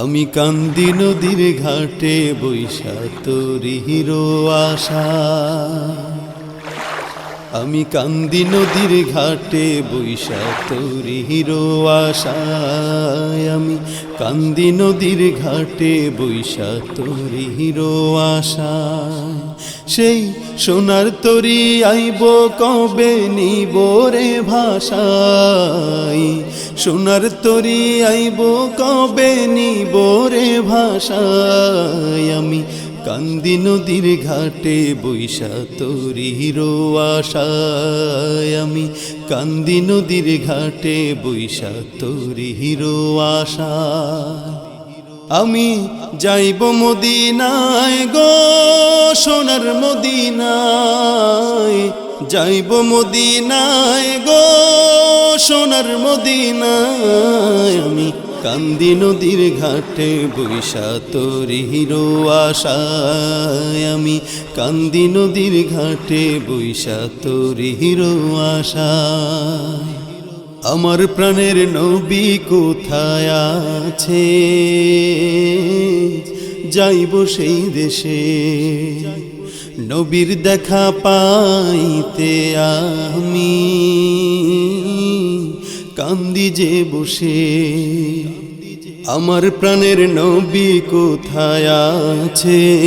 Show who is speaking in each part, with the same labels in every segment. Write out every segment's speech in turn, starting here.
Speaker 1: আমি কান্দি নদীর ঘাটে বৈশা তোর হিরো আশা। আমি কান্দি নদীর ঘাটে বৈশা তোরি হিরো আশায়। আমি কান্দি নদীর ঘাটে বৈশা তোরি হিরো আশায়। সেই সোনার তরি আইব কবে নিব রে ভাষায়? সোনার তরি আইব কবে নিব রে ভাষায়? আমি কান্দি নদীর ঘাটে বৈশা তরি হিরো আশায় আমি। কান্দি নদীর ঘাটে বৈশা তরি হিরো আশায়। আমি যাইব মদিনায় গো, সোনার মদিনায়। যাইব মদিনায় গো, সোনার মদিনায়। আমি কান্দি নদীর ঘাটে বৈশা তোরি হিরো আশায় আমি। কান্দি নদীর ঘাটে বৈশা তোরি হিরো আশায়। আমার প্রাণের নবী কোথায় আছে? যাইব সেই দেশে। নবীর দেখা পাইতে আমি। কান্দি যে বসে। আমার প্রাণের নবী কোথায় আছে?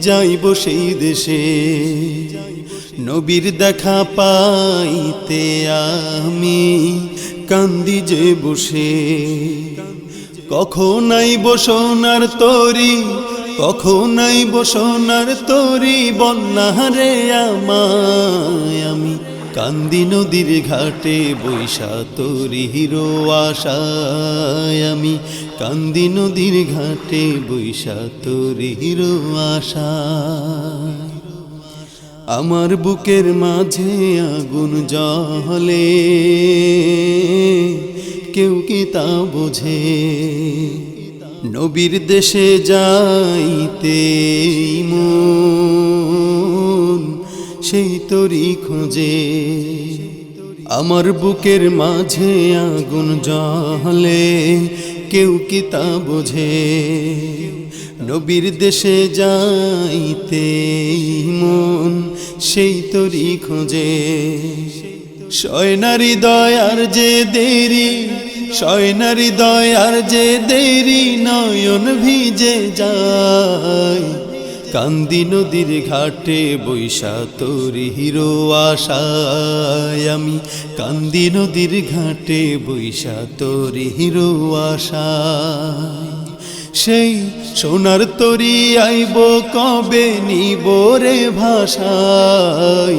Speaker 1: যাইব সেই দেশে। নবীর দেখা পাইতে আমি কান্দি যে বসে। কখন আইব সোনার তরি? কখন আইব সোনার তরি? বন্যারে আমায় আমি কান্দি নদীর ঘাটে বৈশা তোরি হিরো আশায় আমি। কান্দি নদীর ঘাটে বৈশা তোরি হিরো আশায়। আমার বুকের মাঝে আগুন জহলে কেউ কি তা বোঝে? নবীর দেশে যাইতে মন সেই তরি খোঁজে। আমার বুকের মাঝে আগুন জলে কেউ কি তা বোঝে? নবীর দেশে যাইতে মন সেই তরি খোঁজে। শয়নারি দয়ার যে দেরি শয়নারি দয়ার যে দেরি, নয়ন ভিজে যায়। কান্দি নদীর ঘাটে বৈশা তোরি হিরো আশায় আমি। কান্দি নদীর ঘাটে বৈশা তোরি হিরো আশায়। সেই সোনার তরি আইব কবে নিব রে ভাষাই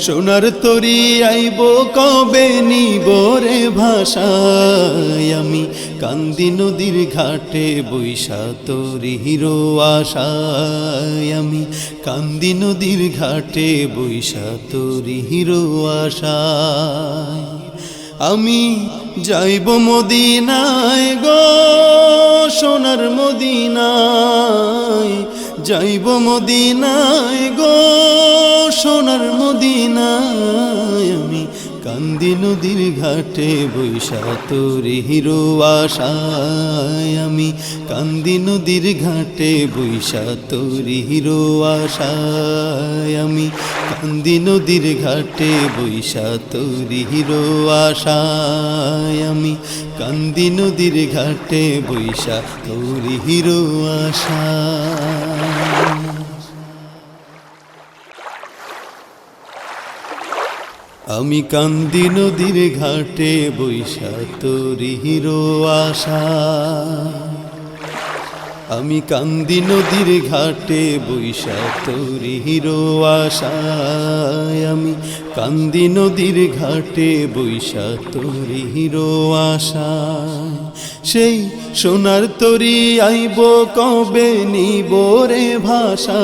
Speaker 1: সোনার তরি আইব কবে নিব রে ভাষায়? আমি কান্দি নদীর ঘাটে বৈশা তরি হিরো আশায়। আমি কান্দি নদীর ঘাটে বৈশা তরি হিরো আশায়। আমি যাইব মদিনায় গো সোনার মদিনায় যাইব মদিনায় গো সোনার মদিনায়। কান্দি নদীর ঘাটে বৈশা তোরে হিরো আশায় আমি। কান্দি নদীর ঘাটে বৈশা তোরে হিরো আশায় আমি। কান্দি নদীর ঘাটে বৈশা তোরে হিরো আশায় আমি। কান্দি নদীর ঘাটে বৈশা তোরে হিরো আশায়। আমি কান্দি নদীর ঘাটে বৈশা তোরি হিরো আশা। আমি কান্দি নদীর ঘাটে বৈশা তোরি হিরো আশায় আমি কান্দি নদীর ঘাটে বৈশা তোরি হিরো আশায় সেই সোনার তরি আইব কবে নিব রে ভাষা।